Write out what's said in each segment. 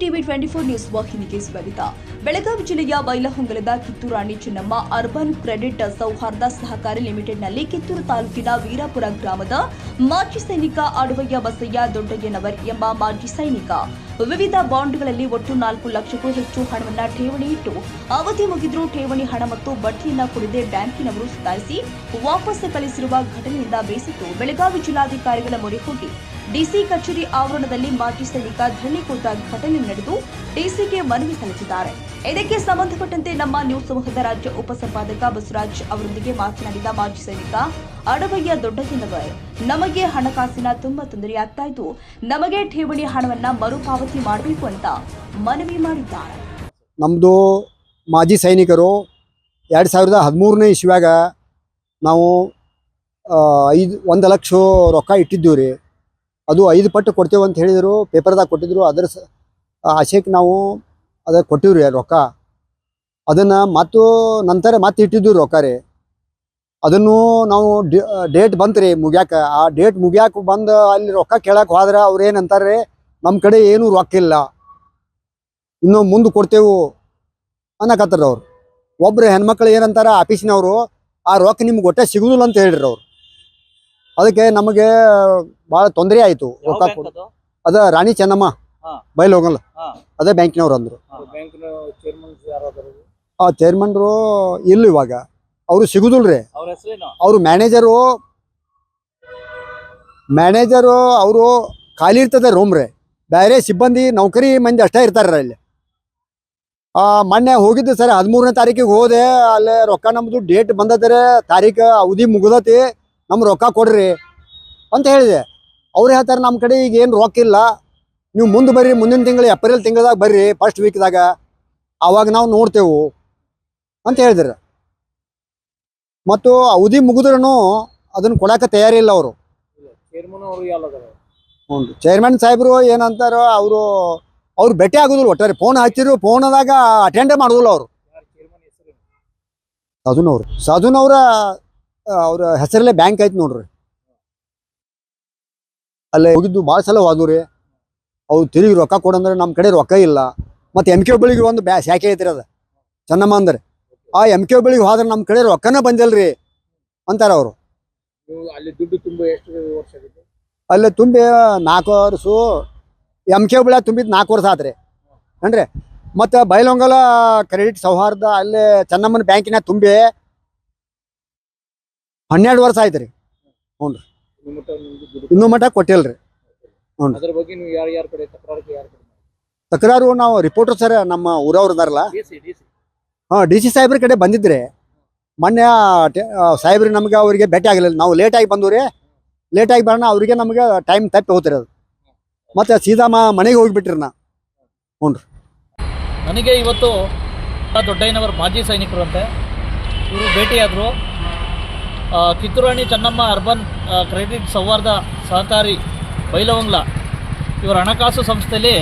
TV twenty four news ವಾಹಿನಿಗೆ ಸ್ವಾಗತ. ಬೆಳಗಾವಿ ಜಿಲ್ಲೆಯ ಬೈಲಹೊಂಗಲದ ಕಿತ್ತೂರು ರಾಣಿ ಚೆನ್ನಮ್ಮ ಅರ್ಬನ್ ಕ್ರೆಡಿಟ್ ಸೌಹಾರ್ದ ಸಹಕಾರಿ ಲಿಮಿಟೆಡ್ನಲ್ಲಿ ಕಿತ್ತೂರು ತಾಲೂಕಿನ ವೀರಾಪುರ ಗ್ರಾಮದ ಮಾಜಿ ಸೈನಿಕ ಅಡವಯ್ಯ ಬಸಯ್ಯ ದೊಡ್ಡಯ್ಯನವರ್ ಎಂಬ ಮಾಜಿ ಸೈನಿಕ. ವಿವಿಧ ಬಾಂಡ್ಗಳಲ್ಲಿ ಒಟ್ಟು ನಾಲ್ಕು ಲಕ್ಷಕ್ಕೂ ಹೆಚ್ಚು ಹಣವನ್ನು ಠೇವಣಿ ಇಟ್ಟು ಅವಧಿ ಮುಗಿದರೂ ಠೇವಣಿ ಹಣ ಮತ್ತು ಬಡ್ಡಿಯನ್ನ ಕೊಡದೆ ಬ್ಯಾಂಕಿನವರು ಸುಧಾರಿಸಿ ವಾಪಸ್ ಕಳಿಸಿರುವ ಘಟನೆಯಿಂದ ಬೇಸತ್ತು. ಬೆಳಗಾವಿ ಜಿಲ್ಲಾಧಿಕಾರಿಗಳ ಮೊರೆ ಹೋಗಿ ಡಿಸಿ ಕಚೇರಿ ಆವರಣದಲ್ಲಿ ಮಾಜಿ ಸೈನಿಕ ಧರಣಿ ಕೂತ ಘಟನೆ ನಡೆದು ಡಿಸಿಗೆ ಮನವಿ ಸಲ್ಲಿಸಿದ್ದಾರೆ. ಇದಕ್ಕೆ ಸಂಬಂಧಪಟ್ಟಂತೆ ನಮ್ಮ ನ್ಯೂಸ್ ಸಮೂಹದ ರಾಜ್ಯ ಉಪಸಂಪಾದಕ ಬಸವರಾಜ್ ಅವರೊಂದಿಗೆ ಮಾತನಾಡಿದ ಮಾಜಿ ಸೈನಿಕ ಅಡವಯ್ಯ ದೊಡ್ಡಯ್ಯನವರ್, ನಮಗೆ ಹಣಕಾಸಿನ ತುಂಬಾ ತೊಂದರೆಯಾಗ್ತಾ ಇದ್ದು, ನಮಗೆ ಠೇವಣಿ ಹಣವನ್ನ ಮರುಪಾವತಿ ಮಾಡಬೇಕು ಅಂತ ಮನವಿ ಮಾಡಿದ್ದಾರೆ. ನಮ್ಮದು ಮಾಜಿ ಸೈನಿಕರು ಎರಡು ಸಾವಿರದ ಹದಿಮೂರನೇ ಇಸ್ವ್ಯಾಗ ನಾವು ಐದು, ಒಂದು ಲಕ್ಷ ರೊಕ್ಕ ಇಟ್ಟಿದ್ದೀವಿ ರೀ ಅದು ಐದು ಪಟ್ಟು ಕೊಡ್ತೇವೆ ಅಂತ ಹೇಳಿದರು, ಪೇಪರ್ದಾಗ ಕೊಟ್ಟಿದ್ರು, ಅದರ ಸ ನಾವು ಅದ ಕೊಟ್ಟಿವ್ರಿ ರೊಕ್ಕ. ಅದನ್ನು ಮತ್ತು ನಂತರ ಮತ್ತೆ ಇಟ್ಟಿದ್ದು ರೊಕ್ಕ ರೀ. ಅದನ್ನು ನಾವು ಡೇಟ್ ಬಂತು ರೀ ಮುಗ್ಯಾಕ. ಆ ಡೇಟ್ ಮುಗ್ಯಾಕ ಬಂದು ಅಲ್ಲಿ ರೊಕ್ಕ ಕೇಳಕ್ಕೆ ಹೋದ್ರೆ ಅವ್ರು ಅಂತಾರೆ ನಮ್ಮ ಕಡೆ ಏನೂ ರೊಕ್ಕ ಇಲ್ಲ. ಇನ್ನು ಮುಂದೆ ಕೊಡ್ತೇವು ಅನ್ನಕತ್ತಾರ ಅವ್ರು. ಒಬ್ರು ಹೆಣ್ಮಕ್ಳು ಏನಂತಾರೆ ಆಫೀಸಿನವರು ಆ ರೊಕ್ಕ ನಿಮ್ಗೆ ಒಟ್ಟೆ ಸಿಗುದಿಲ್ಲ ಅಂತ ಹೇಳಿರಿ ಅವ್ರು. ಅದಕ್ಕೆ ನಮಗೆ ಬಹಳ ತೊಂದರೆ ಆಯಿತು ರೊಕ್ಕ ಅದು? ಅದ ರಾಣಿ ಚೆನ್ನಮ್ಮ. ಬೈಲ್ ಹೋಗಲ್ಲ. ಅದೇ ಬ್ಯಾಂಕಿನವ್ರು ಅಂದ್ರು. ಆ ಚೇರ್ಮನ್ ಯಾರಾದ್ರು ಆ ಚೇರ್ಮನ್ರು ಇಲ್ಲ ಇವಾಗ. ಅವರು ಸಿಗುದಿಲ್ರಿ. ಅವ್ರ ಹೆಸರೇನು? ಅವರು ಮ್ಯಾನೇಜರು ಮ್ಯಾನೇಜರು ಅವರು ಖಾಲಿ ಇರ್ತದೆ ರೂಮ್ ರೀ. ಬೇರೆ ಸಿಬ್ಬಂದಿ ನೌಕರಿ ಮಂದಿ ಅಷ್ಟೇ ಇರ್ತಾರ ಇಲ್ಲಿ ಆ ಮೊನ್ನೆ ಹೋಗಿದ್ದು ಸರ್ ಹದಿಮೂರನೇ ತಾರೀಕಿಗೆ ಹೋದೆ ಅಲ್ಲೇ ರೊಕ್ಕ ನಮ್ಮದು ಡೇಟ್ ಬಂದದ್ರೆ ತಾರೀಕು ಅವಧಿ ಮುಗ್ದತಿ. ನಮ್ಮ ರೊಕ್ಕ ಕೊಡ್ರಿ ಅಂತ ಹೇಳಿದೆ. ಅವ್ರು ಹೇಳ್ತಾರೆ ನಮ್ಮ ಕಡೆ ಈಗ ಏನು ರೊಕ್ಕ ಇಲ್ಲ. ನೀವು ಮುಂದೆ ಬರ್ರಿ, ಮುಂದಿನ ತಿಂಗಳು ಏಪ್ರಿಲ್ ತಿಂಗಳದಾಗ ಬರ್ರಿ ಫಸ್ಟ್ ವೀಕ್ದಾಗ ಆವಾಗ ನಾವು ನೋಡ್ತೇವು. ಅಂತ ಹೇಳಿದ್ರು. ಮತ್ತು ಅವಧಿ ಮುಗಿದ್ರೂ ಅದನ್ನು ಕೊಡೋಕೆ ತಯಾರಿ ಇಲ್ಲ ಅವರು. ಹ್ಞೂ ಚೇರ್ಮನ್ ಸಾಹೇಬರು ಏನಂತಾರೋ ಅವರು, ಅವ್ರು ಭೇಟಿ ಆಗೋದಿಲ್ಲ ಒಟ್ಟಾರೆ. ಫೋನ್ ಹಚ್ಚಿದ್ರು ಫೋನದಾಗ ಅಟೆಂಡೇ ಮಾಡೋದಿಲ್ಲ ಅವರು. ಸಾಧುನವ್ರು. ಸಾಧುನವ್ರ ಅವ್ರ ಹೆಸರಲ್ಲೇ ಬ್ಯಾಂಕ್ ಆಯ್ತು ನೋಡ್ರಿ. ಅಲ್ಲೇ ಹೋಗಿದ್ದು ಭಾಳ ಸಲ ಹೋದ್ವು ರೀ. ಅವ್ರು ತಿರುಗಿ ರೊಕ್ಕ ಕೊಡಂದ್ರೆ ನಮ್ಮ ಕಡೆ ರೊಕ್ಕ ಇಲ್ಲ. ಮತ್ತು ಎಂ ಕೆ ಬಳಿಗೆ ಒಂದು ಬ್ಯಾ ಶಾಖೆ ಐತ್ರಿ ಅದು. ಚೆನ್ನಮ್ಮ ಅಂದ್ರೆ. ಆ ಎಂ ಕೆ ಬಳಿಗೆ ಹೋದ್ರೆ ನಮ್ಮ ಕಡೆ ರೊಕ್ಕನೇ ಬಂದಿಲ್ರಿ ಅಂತಾರೆ ಅವರು. ಅಲ್ಲಿ ದುಡ್ಡು ತುಂಬ ಎಷ್ಟು ವರ್ಷ ಅಲ್ಲೇ ತುಂಬಿ ನಾಲ್ಕು ವರ್ಷ. ಎಂ ಕೆ ಬಳಿ ತುಂಬಿದ್ದು ನಾಲ್ಕು ವರ್ಷ ಆತ್ರಿ. ಏನ್ರಿ? ಮತ್ತು ಬೈಲೊಂಗಲ ಕ್ರೆಡಿಟ್ ಸೌಹಾರ್ದ ಅಲ್ಲೇ ಚೆನ್ನಮ್ಮನ ಬ್ಯಾಂಕಿನ ತುಂಬಿ ಹನ್ನೆರಡು ವರ್ಷ ಆಯ್ತು ರೀ. ಹ್ಞೂ ರೀ. ಇನ್ನೂ ಮಟ್ಟ ಹ್ಞೂ ಅದ್ರ ಬಗ್ಗೆ ನೀವು ಯಾರು ಯಾರ ಕಡೆ ತಕರಾರು ಯಾರ ಕಡೆ ತಕರಾರು ನಾವು ರಿಪೋರ್ಟರ್ ಸರ್ ನಮ್ಮ ಊರವ್ರು ಇದಾರಲ್ಲ ಡಿ ಸಿ ಹಾಂ ಡಿ ಸಿ ಸಾಹೇಬ್ರ ಕಡೆ ಬಂದಿದ್ರಿ. ಮೊನ್ನೆ ಸಾಹೇಬ್ರಿ ನಮಗೆ ಅವರಿಗೆ ಭೇಟಿ ಆಗಲಿಲ್ಲ ನಾವು ಲೇಟಾಗಿ ಬಂದವು ರೀ ಲೇಟಾಗಿ ಬರೋಣ ಅವರಿಗೆ ನಮಗೆ ಟೈಮ್ ತಪ್ಪಿ ಹೋಗ್ತಿರಿ ಅದು ಮತ್ತು ಸೀದಾ ಮ ಮನೆಗೆ ಹೋಗಿಬಿಟ್ರಿ ನಾ. ನನಗೆ ಇವತ್ತು ದೊಡ್ಡಯ್ಯನವರು ಮಾಜಿ ಸೈನಿಕರು ಅಂತೆ. ಇವರು ಭೇಟಿಯಾದರು. ಕಿತ್ತೂರಾಣಿ ಚೆನ್ನಮ್ಮ ಅರ್ಬನ್ ಕ್ರೆಡಿಟ್ ಸೌಹಾರ್ದ ಸಹಕಾರಿ ಬೈಲವಂಗ್ಲ ಇವರ ಹಣಕಾಸು ಸಂಸ್ಥೆಯಲ್ಲಿ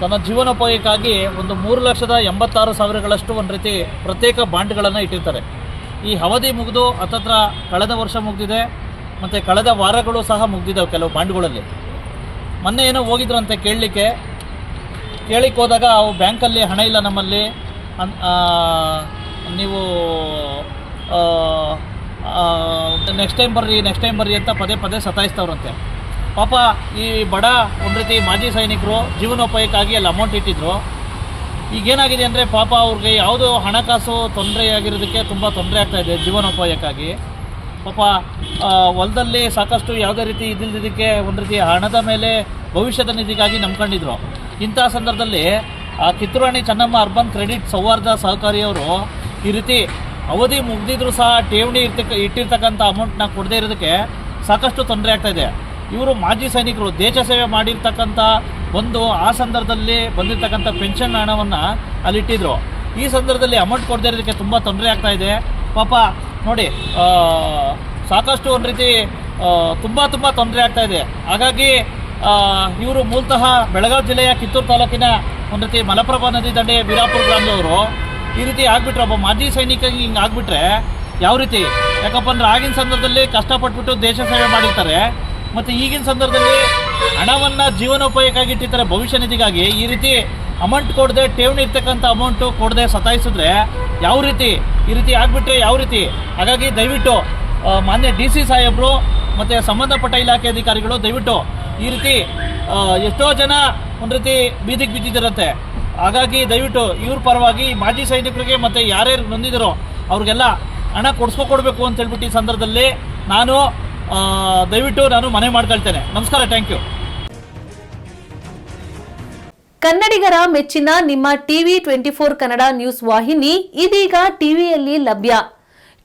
ತನ್ನ ಜೀವನೋಪಾಯಕ್ಕಾಗಿ ಒಂದು ಮೂರು ಲಕ್ಷದ ಎಂಬತ್ತಾರು ಸಾವಿರಗಳಷ್ಟು ಒಂದು ರೀತಿ ಪ್ರತ್ಯೇಕ ಬಾಂಡ್ಗಳನ್ನು ಇಟ್ಟಿರ್ತಾರೆ. ಈ ಅವಧಿ ಮುಗಿದು ಹತ್ತತ್ರ ಕಳೆದ ವರ್ಷ ಮುಗಿದಿದೆ, ಮತ್ತು ಕಳೆದ ವಾರಗಳು ಸಹ ಮುಗಿದಿದ್ದಾವೆ ಕೆಲವು ಬಾಂಡ್ಗಳಲ್ಲಿ. ಮೊನ್ನೆ ಏನೋ ಹೋಗಿದ್ರಂತೆ ಕೇಳಲಿಕ್ಕೆ. ಕೇಳಿಕ್ಕೆ ಹೋದಾಗ ಅವು ಬ್ಯಾಂಕಲ್ಲಿ ಹಣ ಇಲ್ಲ ನಮ್ಮಲ್ಲಿ ನೀವು ನೆಕ್ಸ್ಟ್ ಟೈಮ್ ಬರ್ರಿ ನೆಕ್ಸ್ಟ್ ಟೈಮ್ ಬರ್ರಿ ಅಂತ ಪದೇ ಪದೇ ಸತಾಯಿಸ್ತವ್ರಂತೆ. ಪಾಪ ಈ ಬಡ ಒಂದು ರೀತಿ ಮಾಜಿ ಸೈನಿಕರು ಜೀವನೋಪಾಯಕ್ಕಾಗಿ ಅಲ್ಲಿ ಅಮೌಂಟ್ ಇಟ್ಟಿದ್ರು. ಈಗೇನಾಗಿದೆ ಅಂದರೆ ಪಾಪ ಅವ್ರಿಗೆ ಯಾವುದೋ ಹಣಕಾಸು ತೊಂದರೆ ಆಗಿರೋದಕ್ಕೆ ತುಂಬ ತೊಂದರೆ ಆಗ್ತಾ ಇದೆ ಜೀವನೋಪಾಯಕ್ಕಾಗಿ. ಪಾಪ ಹೊಲದಲ್ಲಿ ಸಾಕಷ್ಟು ಯಾವುದೇ ರೀತಿ ಇದಿಲ್ಲದಕ್ಕೆ ಒಂದು ರೀತಿ ಹಣದ ಮೇಲೆ ಭವಿಷ್ಯದ ನಿಧಿಗಾಗಿ ನಂಬ್ಕೊಂಡಿದ್ರು. ಇಂಥ ಸಂದರ್ಭದಲ್ಲಿ ಕಿತ್ತೂರಾಣಿ ಚೆನ್ನಮ್ಮ ಅರ್ಬನ್ ಕ್ರೆಡಿಟ್ ಸೌಹಾರ್ದ ಸಹಕಾರಿಯವರು ಈ ರೀತಿ ಅವಧಿ ಮುಗ್ದಿದ್ರು ಸಹ ಠೇವಣಿ ಇರ್ತಕ್ಕ ಇಟ್ಟಿರ್ತಕ್ಕಂಥ ಅಮೌಂಟ್ನ ಕೊಡದೇ ಇರೋದಕ್ಕೆ ಸಾಕಷ್ಟು ತೊಂದರೆ ಆಗ್ತಾ ಇದೆ. ಇವರು ಮಾಜಿ ಸೈನಿಕರು ದೇಶ ಸೇವೆ ಮಾಡಿರ್ತಕ್ಕಂಥ ಒಂದು, ಆ ಸಂದರ್ಭದಲ್ಲಿ ಬಂದಿರತಕ್ಕಂಥ ಪೆನ್ಷನ್ ಹಣವನ್ನು ಅಲ್ಲಿಟ್ಟಿದ್ರು. ಈ ಸಂದರ್ಭದಲ್ಲಿ ಅಮೌಂಟ್ ಕೊಡದೇ ಇರೋದಕ್ಕೆ ತುಂಬ ತೊಂದರೆ ಆಗ್ತಾ ಇದೆ. ಪಾಪ, ನೋಡಿ ಸಾಕಷ್ಟು ಒಂದು ರೀತಿ ತುಂಬ ತುಂಬ ತೊಂದರೆ ಆಗ್ತಾ ಇದೆ. ಹಾಗಾಗಿ ಇವರು ಮೂಲತಃ ಬೆಳಗಾವಿ ಜಿಲ್ಲೆಯ ಕಿತ್ತೂರು ತಾಲೂಕಿನ ಒಂದು ರೀತಿ ಮಲಪ್ರಭಾ ನದಿ ದಂಡೆ ವೀರಾಪುರ ಗ್ರಾಮದವರು ಈ ರೀತಿ ಆಗ್ಬಿಟ್ರೆ ಒಬ್ಬ ಮಾಜಿ ಸೈನಿಕರಿಗೆ ಹಿಂಗೆ ಆಗ್ಬಿಟ್ರೆ ಯಾವ ರೀತಿ? ಯಾಕಪ್ಪ ಅಂದ್ರೆ ಆಗಿನ ಸಂದರ್ಭದಲ್ಲಿ ಕಷ್ಟಪಟ್ಬಿಟ್ಟು ದೇಶ ಸೇವೆ ಮಾಡಿರ್ತಾರೆ. ಮತ್ತು ಈಗಿನ ಸಂದರ್ಭದಲ್ಲಿ ಹಣವನ್ನು ಜೀವನೋಪಾಯಕ್ಕಾಗಿ ಇಟ್ಟಿರ್ತಾರೆ ಭವಿಷ್ಯ ನಿಧಿಗಾಗಿ. ಈ ರೀತಿ ಅಮೌಂಟ್ ಕೊಡದೆ ಠೇವಣಿ ಇರ್ತಕ್ಕಂಥ ಅಮೌಂಟು ಕೊಡದೆ ಸತಾಯಿಸಿದ್ರೆ ಯಾವ ರೀತಿ? ಈ ರೀತಿ ಆಗಿಬಿಟ್ರೆ ಯಾವ ರೀತಿ? ಹಾಗಾಗಿ ದಯವಿಟ್ಟು ಮಾನ್ಯ ಡಿ ಸಿ ಸಾಹೇಬರು ಮತ್ತು ಸಂಬಂಧಪಟ್ಟ ಇಲಾಖೆ ಅಧಿಕಾರಿಗಳು ದಯವಿಟ್ಟು ಈ ರೀತಿ ಎಷ್ಟೋ ಜನ ಒಂದು ರೀತಿ ಬೀದಿಗೆ ಬಿದ್ದಿದ್ದಿರತ್ತೆ ಹಾಗಾಗಿ ದಯವಿಟ್ಟು ಇವ್ರ ಪರವಾಗಿ ಮಾಜಿ ಸೈನಿಕರಿಗೆ ಮತ್ತು ಯಾರ್ಯಾರು ನೊಂದಿದ್ದರೋ ಅವ್ರಿಗೆಲ್ಲ ಹಣ ಕೊಡಿಸ್ಕೊಡ್ಬೇಕು ಅಂತ ಹೇಳ್ಬಿಟ್ಟು ಈ ಸಂದರ್ಭದಲ್ಲಿ ನಾನು ದಯವಿಟ್ಟು ನಾನು ಮನೆ ಮಾಡ್ಕೊಳ್ತೇನೆ. ನಮಸ್ಕಾರ ಥ್ಯಾಂಕ್ ಯು ಕನ್ನಡಿಗರ ಮೆಚ್ಚಿನ ನಿಮ್ಮ TV twenty four Kannada news ವಾಹಿನಿ ಇದೀಗ ಟಿವಿಯಲ್ಲಿ ಲಭ್ಯ.